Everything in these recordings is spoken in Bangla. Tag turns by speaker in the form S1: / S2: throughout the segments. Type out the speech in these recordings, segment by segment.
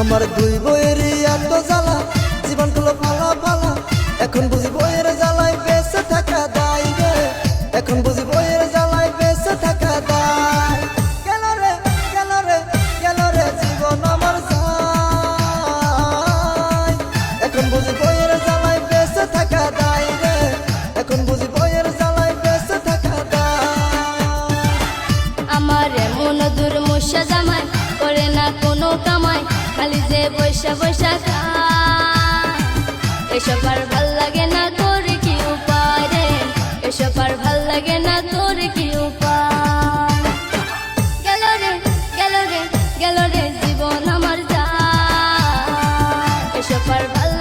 S1: আমার দুই বইয়ের এত জ্বালা জীবনগুলো পালা পালা এখন বুঝি বইয়ের
S2: দূর জামাই, করে না কোনো কামাই, খালি যে বৈশা বৈশা খায়। এসব আর ভালো লাগে না তোর কি উপায় রে? এসব আর ভালো লাগে না তোর কি উপায়? গেল রে গেল রে গেল রে, জীবন আমার যায়। এসব আর ভালো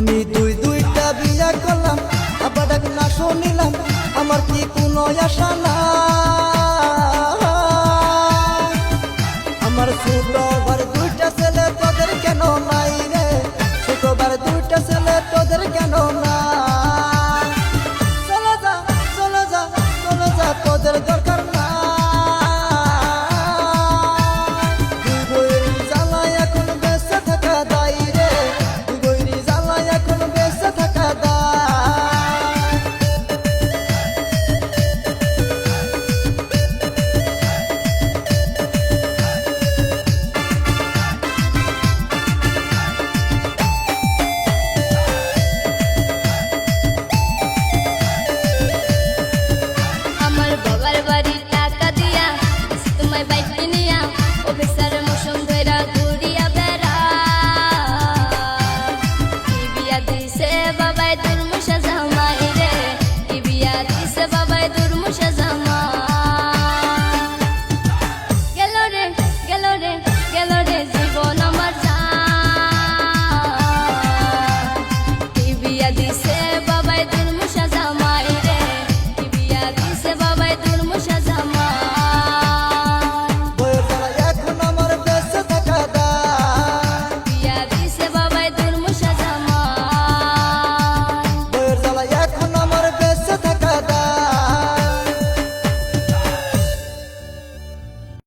S1: আমি দুই দুইটা বিয়া করলাম, আবার ডাক না শুনিলাম আমার কি কোনো আশা না আমার ছোটবার দুইটা ছেলে তোদের কেন নাই রে? ছোটবার দুইটা ছেলে তোদের কেন